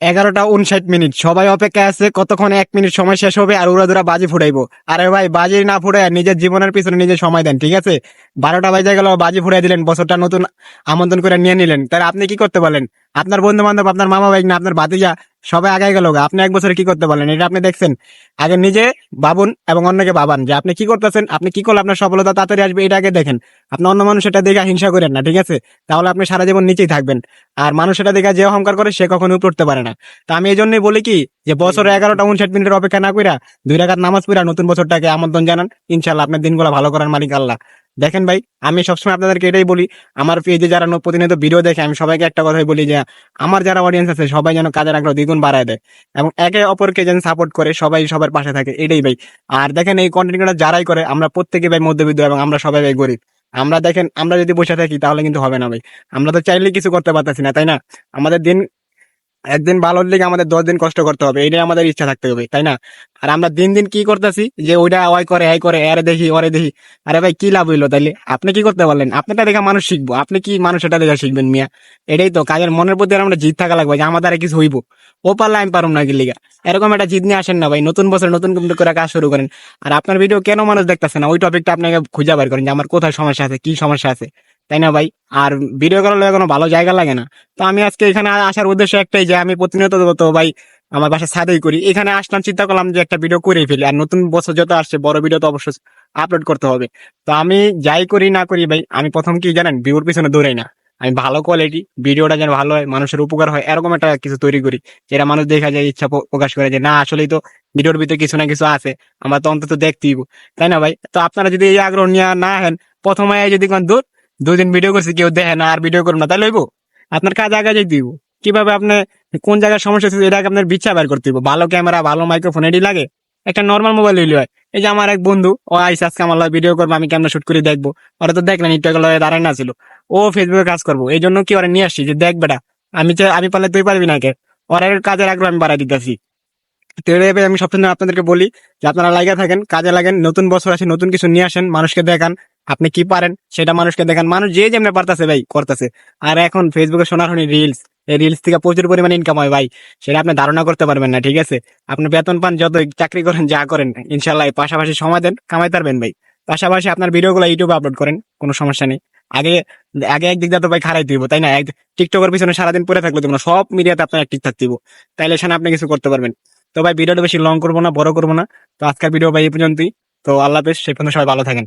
এগারোটা উনষাট মিনিট। সবাই অপেক্ষা আছে, কতক্ষণ এক মিনিট সময় শেষ হবে আর ওরা দুরা বাজি ফুটাইবো আরে ভাই, বাজি না ফুটাই নিজের জীবনের পিছনে নিজে সময় দেন, ঠিক আছে? বারোটা বাজে গেল, বাজি ফুটাই দিলেন, বছরটা নতুন আমন্ত্রণ করে নিয়ে নিলেন। তাহলে আপনি কি করতে পারলেন? আপনার বন্ধু বান্ধব আপনার মামা ভাই না, আপনার ভাতিজা সবাই আগে গেল আপনি এক বছরে কি করতে পারলেন? এটা আপনি দেখছেন। আগে নিজে ভাবুন এবং অন্যকে ভাবান যে আপনি কি করতেছেন, আপনি কি করলে আপনার সফলতা তাড়াতাড়ি আসবে এটা আগে দেখেন। আপনি অন্য মানুষ এটা দেখে হিংসা করেন না, ঠিক আছে? তাহলে আপনি সারা জীবন নিচেই থাকবেন। আর মানুষ এটা দেখে যে অহংকার করে সে কখনো উপরে উঠতে পারে না। তা আমি এই জন্যই বলি কি, যে বছরে এগারোটা উনষাট মিনিটের অপেক্ষা না কইরা দুই রাকাত নামাজ পড়া নতুন বছরটাকে আমন্ত্রণ জানান। ইনশাল্লাহ আপনার দিনগুলো ভালো করার মালিক আল্লাহ। দেখেন ভাই, আমি সবসময় আপনাদেরকে এটাই বলি, আমার পেজে যারা প্রতিনিয়ত ভিডিও দেখে, আমি সবাইকে একটা কথাই বলি যে, আমার যারা অডিয়েন্স আছে, সবাই যেন কাজের আগ্রহ দ্বিগুণ বাড়ায় দেয় এবং একে অপরকে যেন সাপোর্ট করে, সবাই সবার পাশে থাকে, এটাই ভাই। আর দেখেন এই কন্টেন্ট যারাই করে, আমরা প্রত্যেকে ভাই মধ্যবিত্ত এবং আমরা সবাই ভাই গরিব। আমরা দেখেন, আমরা যদি বসে থাকি, তাহলে কিন্তু হবে না ভাই। আমরা তো চাইলেই কিছু করতে পারতেছি না, তাই না? আমাদের দিন একদিন ভালোর লিগে আমাদের দশ দিন কষ্ট করতে হবে এইটাই আমাদের ইচ্ছা থাকতে হবে, তাই না? আর আমরা দিন দিন কি করতেছি যে ওইটা ওই করে, এই করে এরে দেখি, ওরে দেখি, আরে ভাই কি লাভ হইল তাইলে? আপনি কি করতে পারলেন? আপনারটা দেখে মানুষ শিখব, আপনি কি মানুষ এটা দেখে শিখবেন মিয়া? এটাই তো, কাজের মনের প্রতি আমরা জিত থাকা লাগবে, যে আমাদের আর কিছু হইব। ও পারলে আমি পারুম না কি লিগা এরকম একটা জিত নিয়ে আসেন না ভাই, নতুন বছর নতুন করে কাজ শুরু করেন। আর আপনার ভিডিও কেন মানুষ দেখতেছে না? ওই টপিকটা আপনাকে খুঁজে বের করেন যে আমার কোথায় সমস্যা আছে, কি সমস্যা আছে? তাই না ভাই? আর ভিডিও করার কোনো ভালো জায়গা লাগে না। তো আমি আজকে এখানে আসার উদ্দেশ্য একটাই যে আমি প্রতিনিয়ত তো ভাই আমার বাসা ছাদেই করি। এখানে আসলাম, চিন্তা করলাম যে একটা ভিডিও করেই ফেলি। আর নতুন বছর যত আসছে, বড় ভিডিও তো অবশ্যই আপলোড করতে হবে। তো আমি যাই করি না করি ভাই, আমি প্রথম কি জানেন ভিউর পিছনে দৌড়াই না। আমি ভালো কোয়ালিটি ভিডিওটা যেন ভালো হয়, মানুষের উপকার হয়, এরকম একটা কিছু তৈরি করি। যেটা মানুষ দেখা যায়, ইচ্ছা প্রকাশ করে যে, না, আসলেই তো ভিডিওর ভিতরে কিছু না কিছু আছে, আমরা তো অন্তত দেখতেই তাই না ভাই? তো আপনারা যদি এই আগ্রহ নিয়ে না হেন প্রথমে যদি কোন দূর দুদিন ভিডিও করছি, কেউ দেখে না, আর ভিডিও করব না তাই লইব আপনার কাজ আগে যাই দিব। কীভাবে আপনি, কোন জায়গায় সমস্যা হচ্ছে এটা আপনার বিচ্ছা বের করতে দিব ভালো ক্যামেরা ভালো মাইক্রোফোন এটি লাগে। একটা নর্মাল মোবাইল লইলে হয়। এই যে আমার এক বন্ধু, ও আইসে আজকে আমার ভিডিও করব, আমি ক্যামেরা শুট করে দেখব। ওরা তো দেখলেন আগে দাঁড়ায় না ছিল। ও ফেসবুকে কাজ করব। এই জন্য কি ওরা নিয়ে আসছি? যে দেখ বেটা, আমি আমি পারলে তুই পারবি না কে? ওরা কাজের আগ্রহ আমি বাড়াই দিতেছি। তো আমি সবসময় আপনাদেরকে বলি যে, আপনারা লাগিয়ে থাকেন, কাজে লাগেন, নতুন বছর আছে নতুন কিছু নিয়ে আসেন, মানুষকে দেখান। আপনি কি পারেন? সেটা মানুষকে দেখান। মানুষ যে যেমনি পারতেছে ভাই, করতেছে। আর এখন ফেসবুকে সোনারহনি রিলস এই রিলস থেকে প্রচুর পরিমাণে ইনকাম হয় ভাই। সেটা আপনি ধারণা করতে পারবেন না, ঠিক আছে? আপনি বেতন পান যত চাকরি করেন, যা করেন ইনশাল্লাহ পাশাপাশি সময় দেন কামাই পারবেন ভাই। পাশাপাশি আপনার ভিডিওগুলো ইউটিউবে আপলোড করেন, কোনো সমস্যা নেই। আগে আগে একদিক দিয়ে তো ভাই খারাই দিব, তাই না? এক টিকটকের পিছনে সারাদিন পরে থাকলে না, সব মিডিয়াতে আপনার অ্যাক্টিভ থাকতে দিব। তাইলে সেখানে আপনি কিছু করতে পারবেন। তো ভাই, ভিডিওটা বেশি লং করব না, বড় করব না। তো আজকের ভিডিও ভাই এই পর্যন্তই। তো আল্লাহ হাফেজ, সেই পর্যন্ত সবাই ভালো থাকেন।